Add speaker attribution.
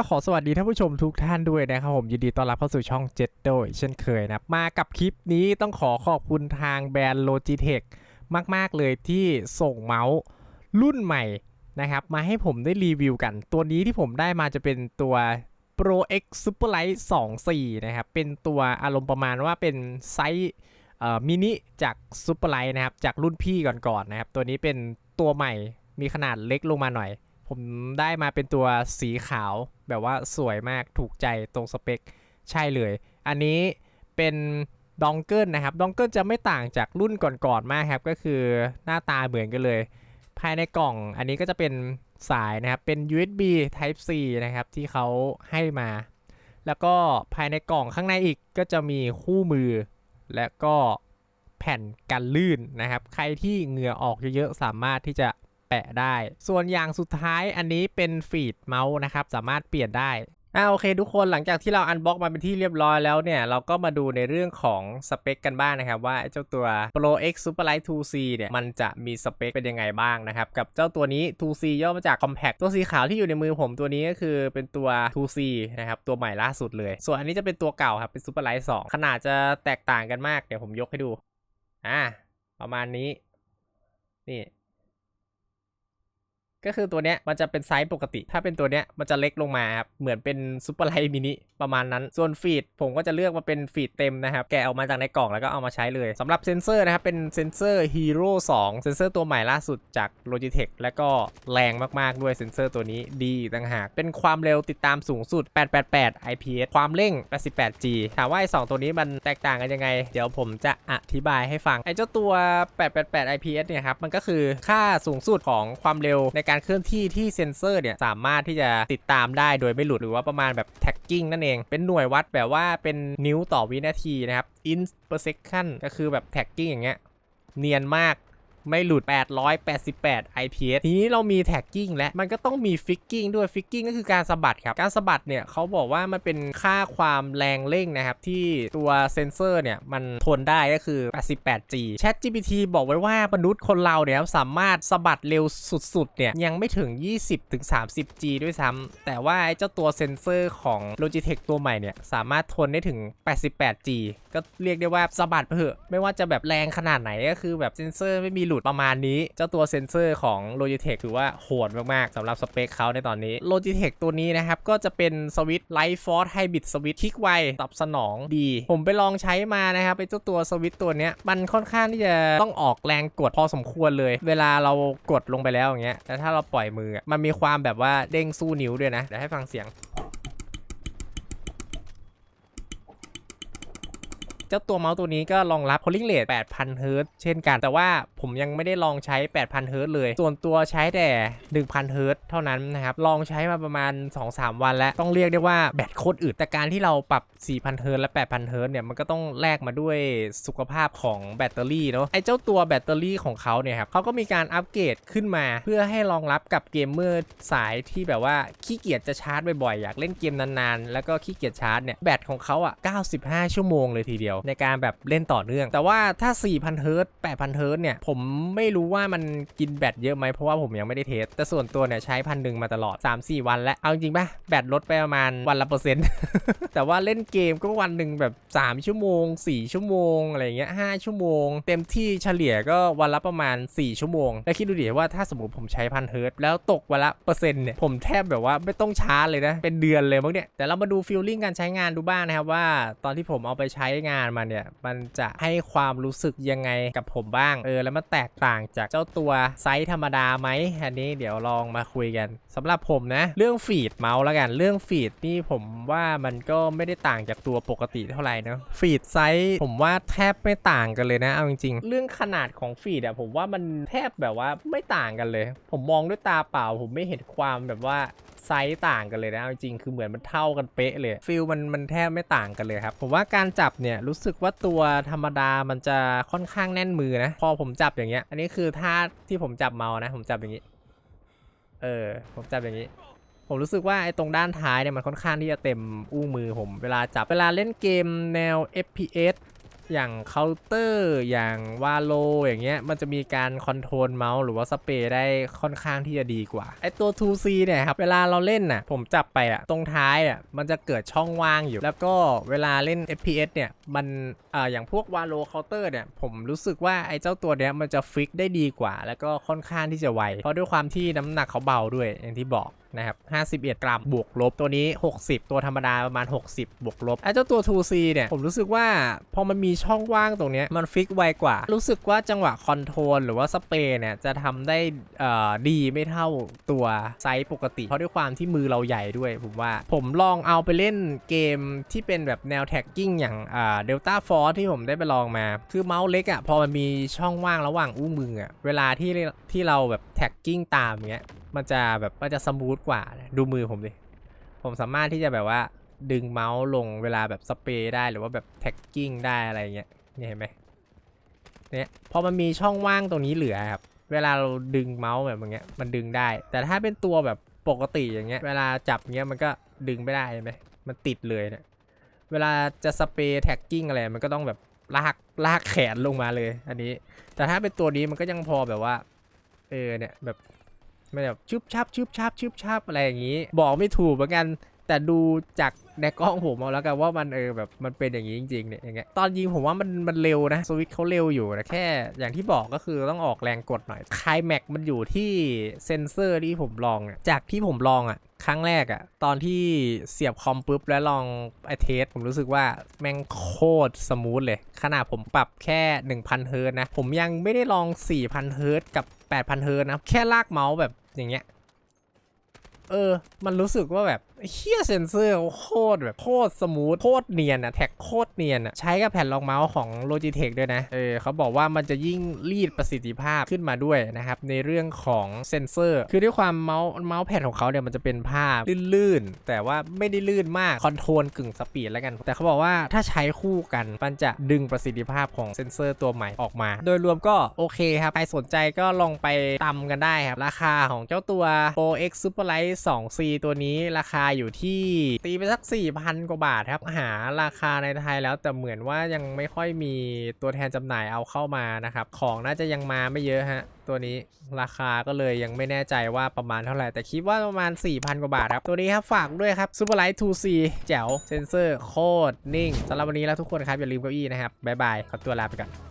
Speaker 1: ก็ขอสวัสดีท่านผู้ชมทุกท่านด้วยนะครับผมยินดีต้อนรับเข้าสู่ช่องเจ็ดโดยเช่นเคยนะมากับคลิปนี้ต้องขอขอบคุณทางแบรนด์ Logitech มาก ๆ เลยที่ส่งเมาส์รุ่นใหม่นะครับมาให้ผมได้รีวิวกัน ตัวนี้ที่ผมได้มาจะเป็นตัว Pro X Superlight 24 นะครับ เป็นตัวอารมณ์ประมาณว่าเป็นไซส์มินิจาก Superlight นะครับ จากรุ่นพี่ก่อนๆนะครับ ตัวนี้เป็นตัวใหม่มีขนาดเล็กลงมาหน่อย ผมได้มาเป็นตัวสีขาวแบบว่าสวยมากถูกใจตรงสเปค ใช่เลย อันนี้เป็นดองเกิลนะครับดองเกิลจะไม่ต่างจากรุ่นก่อนๆมากครับ ก็คือหน้าตาเหมือนกันเลย ภายในกล่องอันนี้ก็จะเป็นสายนะครับ เป็น USB Type C นะครับ ที่เขาให้มา แล้วก็ภายในกล่องข้างในอีกก็จะมีคู่มือ และก็แผ่นกันลื่นนะครับ ใครที่เหงื่อออกเยอะๆสามารถที่จะ แปะได้ ส่วนอย่างสุดท้ายอันนี้เป็นฟีดเมาส์นะครับ สามารถเปลี่ยนได้อ่าโอเคทุกคนหลังจากที่เราอันบ็อกมาเป็นที่เรียบร้อยแล้วเนี่ย เราก็มาดูในเรื่องของสเปคกันบ้างนะครับ ว่าเจ้าตัว Pro X Superlight 2C เนี่ยมันจะมีสเปคเป็นยังไงบ้างนะครับ กับเจ้าตัวนี้ 2C ย่อมาจาก Compact ตัวสีขาวที่อยู่ในมือผมตัวนี้ก็คือเป็นตัว 2C นะครับตัวใหม่ล่าสุดเลย ส่วนอันนี้จะเป็นตัวเก่าครับเป็น Superlight 2 ขนาดจะแตกต่างกันมากเดี๋ยวผมยกให้ดูอ่าประมาณนี้นี่ ก็คือตัวเนี้ยมันจะเป็นไซส์ปกติ ถ้าเป็นตัวเนี้ยมันจะเล็กลงมาครับ เหมือนเป็นซูเปอร์ไลท์มินิประมาณนั้น ส่วนฟีดผมก็จะเลือกมาเป็นฟีดเต็มนะครับ แกะออกมาจากในกล่องแล้วก็เอามาใช้เลยสำหรับเซนเซอร์นะครับ เป็นเซนเซอร์ Hero 2เซนเซอร์ตัวใหม่ล่าสุดจาก Logitech และก็แรงมากๆด้วยเซนเซอร์ตัวนี้ดีต่างหาก เป็นความเร็วติดตามสูงสุด 888 IPS ความเร่ง 88G ถามว่าไอ้สองตัวนี้มันแตกต่างกันยังไง เดี๋ยวผมจะอธิบายให้ฟัง ไอ้เจ้าตัว 888 IPS เนี่ยครับ มันก็คือค่าสูงสุดของความเร็วในการเคลื่อนที่ที่เซ็นเซอร์เนี่ยสามารถที่จะติดตามได้โดยไม่หลุดหรือว่าประมาณแบบแท็กกิ้งนั่นเอง เป็นหน่วยวัดแบบว่าเป็นนิ้วต่อวินาทีนะครับ in per second ก็คือแบบแท็กกิ้งอย่างเงี้ยเนียนมาก ไม่หลุด 888 IPS ทีนี้เรามีแท็กกิ้งและมันก็ต้องมีฟิกกิ้งด้วยฟิกกิ้งก็คือการสะบัดครับ การสะบัดเนี่ยเขาบอกว่ามันเป็นค่าความแรงเร่งนะครับ ที่ตัวเซนเซอร์เนี่ยมันทนได้ก็คือ 88G ChatGPT บอกไว้ว่ามนุษย์คนเราเนี่ยสามารถสะบัดเร็วสุดๆเนี่ยยังไม่ถึง 20-30G ด้วยซ้ำแต่ว่าไอ้เจ้าตัวเซนเซอร์ของ Logitech ตัวใหม่เนี่ยสามารถทนได้ถึง 88G ก็เรียกได้ว่าสะบัดไปเถอไม่ว่าจะแบบแรงขนาดไหนก็คือแบบเซนเซอร์ไม่มีหลุดประมาณนี้ เจ้าตัวเซนเซอร์ของ Logitech ถือว่าโหดมาก ๆสำหรับสเปคเขาในตอนนี้ Logitech ตัวนี้นะครับ ก็จะเป็นสวิตช์ Light Force Hybrid สวิตช์คลิกไวตอบสนองดี ผมไปลองใช้มานะครับไอ้เจ้าตัวสวิตช์ตัวเนี้ยมันค่อนข้างที่จะต้องออกแรงกดพอสมควรเลย เวลาเรากดลงไปแล้วอย่างเงี้ยแต่ถ้าเราปล่อยมือมันมีความแบบว่าเด้งสู้นิ้วด้วยนะเดี๋ยวให้ฟังเสียง เจ้าตัวเมาส์ตัวนี้ก็รองรับ polling rate 8,000เฮิรตเช่นกัน แต่ว่าผมยังไม่ได้ลองใช้ 8,000เฮิรตเลย ส่วนตัวใช้แต่ 1,000เฮิรตเท่านั้นนะครับ ลองใช้มาประมาณ 2-3 วันแล้ว ต้องเรียกได้ว่าแบตโคตรอึด แต่การที่เราปรับ 4,000เฮิรตและ 8,000เฮิรตเนี่ย มันก็ต้องแลกมาด้วยสุขภาพของแบตเตอรี่เนาะ ไอ้เจ้าตัวแบตเตอรี่ของเขาเนี่ยครับเขาก็มีการอัปเกรดขึ้นมา เพื่อให้รองรับกับเกมเมอร์สายที่แบบว่าขี้เกียจจะชาร์จบ่อยๆ อยากเล่นเกมนานๆ แล้วก็ขี้เกียจชาร์จเนี่ย แบตของเขาอะ 95 ชั่วโมงเลยทีเดียวในการแบบเล่นต่อเนื่อง แต่ว่าถ้า 4,000 เฮิรตซ์8,000 เฮิรตเนี่ย ผมไม่รู้ว่ามันกินแบตเยอะไหมเพราะว่าผมยังไม่ได้เทส แต่ส่วนตัวเนี่ยใช้พันหนึ่งมาตลอด 3-4 วันแล้ว เอาจริงป่ะ แบตลดไปประมาณวันละเปอร์เซ็นต์ แต่ว่าเล่นเกมก็วันหนึ่งแบบ 3 ชั่วโมง 4 ชั่วโมงอะไรเงี้ย5ชั่วโมง เต็มที่เฉลี่ยก็วันละประมาณ 4 ชั่วโมง แล้วคิดดูดิว่าถ้าสมมติผมใช้พันเฮิร์ตแล้วตกวันละเปอร์เซ็นต์เนี่ยผมแทบแบบว่าไม่ต้องชาร์จเลยนะเป็นเดือนเลยมั้งเนี่ยแต่เรามาดูฟีลลิ่งการใช้งานดูบ้างนะครับว่าตอนที่ผมเอาไปใช้งานมาเนี่ย มันจะให้ความรู้สึกยังไงกับผมบ้าง เออ แล้วมันแตกต่างจากเจ้าตัวไซส์ธรรมดาไหม อันนี้เดี๋ยวลองมาคุยกันสำหรับผมนะ เรื่องฟีดเมาส์แล้วกัน เรื่องฟีดนี่ผมว่ามันก็ไม่ได้ต่างจากตัวปกติเท่าไหร่นะฟีดไซส์ผมว่าแทบไม่ต่างกันเลยนะ เอาจริงๆ เรื่องขนาดของฟีดอะผมว่ามันแทบแบบว่าไม่ต่างกันเลย ผมมองด้วยตาเปล่า ผมไม่เห็นความแบบว่าไซส์ต่างกันเลยนะเอาจริงคือเหมือนมันเท่ากันเป๊ะเลยฟิลมันมันแทบไม่ต่างกันเลยครับผมว่าการจับเนี่ยรู้สึกว่าตัวธรรมดามันจะค่อนข้างแน่นมือนะพอผมจับอย่างเงี้ย อันนี้คือท่าที่ผมจับเมานะผมจับอย่างงี้ เออ ผมจับอย่างงี้ผมรู้สึกว่าไอ้ตรงด้านท้ายเนี่ยมันค่อนข้างที่จะเต็มอู้มือผมเวลาจับเวลาเล่นเกมแนว FPS อย่างเคาน์เตอร์อย่างวาโลอย่างเงี้ยมันจะมีการคอนโทรลเมาส์หรือว่าสเปรย์ได้ค่อนข้างที่จะดีกว่าไอตัว 2C เนี่ยครับ เวลาเราเล่นน่ะผมจับไปอะตรงท้ายอะมันจะเกิดช่องว่างอยู่ แล้วก็เวลาเล่น FPS เนี่ย มันอ่าอย่างพวกวาโลเคาน์เตอร์เนี่ย ผมรู้สึกว่าไอเจ้าตัวเนี้ยมันจะฟิกได้ดีกว่า แล้วก็ค่อนข้างที่จะไวเพราะด้วยความที่น้ำหนักเขาเบาด้วยอย่างที่บอกนะครับ 51 กรัมบวกลบตัวนี้ 60 ตัวธรรมดาประมาณ 60 บวกลบไอ้เจ้าตัว 2C เนี่ย ผมรู้สึกว่าพอมันมีช่องว่างตรงนี้มันฟิกไวกว่า รู้สึกว่าจังหวะคอนโทรลหรือว่าสเปรย์เนี่ย จะทำได้ดีไม่เท่าตัวไซส์ปกติ เพราะด้วยความที่มือเราใหญ่ด้วย ผมว่าผมลองเอาไปเล่นเกมที่เป็นแบบแนวแท็กกิ้งอย่างเดลต้าฟอร์ที่ผมได้ไปลองมา คือเมาส์เล็กอะ่ะพอมันมีช่องว่างระหว่างอุ้งมืออะ่ะเวลาที่ที่เราแบบแท็กกิ้งตามเงี้ยมันจะแบบมันจะสมูทกว่า ดูมือผมดิ ผมสามารถที่จะแบบว่าดึงเมาส์ลงเวลาแบบสเปรย์ได้หรือว่าแบบแท็กกิ้งได้อะไรเงี้ยเนี่ยเห็นไหมเนี่ยพอมันมีช่องว่างตรงนี้เหลือครับ เวลาเราดึงเมาส์แบบอย่างเงี้ยมันดึงได้ แต่ถ้าเป็นตัวแบบปกติอย่างเงี้ย เวลาจับเงี้ยมันก็ดึงไม่ได้เห็นไหมมันติดเลยเนี่ยเวลาจะสเปรย์แท็กกิ้งอะไรมันก็ต้องแบบลากลากแขนลงมาเลย อันนี้ แต่ถ้าเป็นตัวนี้มันก็ยังพอแบบว่า เออเนี่ยแบบ ไม่แบบชึบชับชึบชับชึบชับอะไรอย่างนี้ บอกไม่ถูกเหมือนกัน แต่ดูจากในกล้องผมเอาแล้วกันว่ามันเออแบบมันเป็นอย่างนี้จริงๆเนี่ยอย่างเงี้ยตอนยิงผมว่ามันมันเร็วนะสวิตเขาเร็วอยู่นะแค่อย่างที่บอกก็คือต้องออกแรงกดหน่อยคายแม็กมันอยู่ที่เซนเซอร์ที่ผมลองอะจากที่ผมลองอะครั้งแรกอะตอนที่เสียบคอมปุ๊บแล้วลองไอเทส ผมรู้สึกว่าแม่งโคตรสมูทเลย ขนาดผมปรับแค่ 1,000 เฮิร์ตนะ ผมยังไม่ได้ลอง 4,000 เฮิร์ตกับ 8,000 เฮิร์ตนะ แค่ลากเมาส์แบบอย่างเงี้ย เออ มันรู้สึกว่าแบบ เฮียเซนเซอร์โคตรแบบโคตรสมูทโคตรเนียนอะแท็กโคตรเนียนอะใช้กับแผ่นรองเมาส์ของ Logitech ด้วยนะเออเขาบอกว่ามันจะยิ่งรีดประสิทธิภาพขึ้นมาด้วยนะครับในเรื่องของเซนเซอร์ คือด้วยความเมาส์เมาส์แผ่นของเขาเนี่ยมันจะเป็นผ้าลื่นๆ แต่ว่าไม่ได้ลื่นมากคอนโทรลกึ่งสปีดแล้วกัน แต่เขาบอกว่าถ้าใช้คู่กันมันจะดึงประสิทธิภาพของเซนเซอร์ตัวใหม่ออกมา โดยรวมก็โอเคครับ ใครสนใจก็ลองไปตำกันได้ครับ ราคาของเจ้าตัว Pro X Superlight 2C ตัวนี้ราคาอยู่ที่ตีไปสัก 4,000 กว่าบาทครับ หาราคาในไทยแล้วแต่เหมือนว่ายังไม่ค่อยมีตัวแทนจำหน่ายเอาเข้ามานะครับ ของน่าจะยังมาไม่เยอะฮะ ตัวนี้ราคาก็เลยยังไม่แน่ใจว่าประมาณเท่าไหร่ แต่คิดว่าประมาณ 4,000 กว่าบาทครับ ตัวนี้ครับฝากด้วยครับ Superlight 2C แจ๋วเซนเซอร์โคตรนิ่งสำหรับวันนี้แล้วทุกคนครับอย่าลืมเก้าอี้นะครับบ๊ายบายขอตัวลาไปก่อน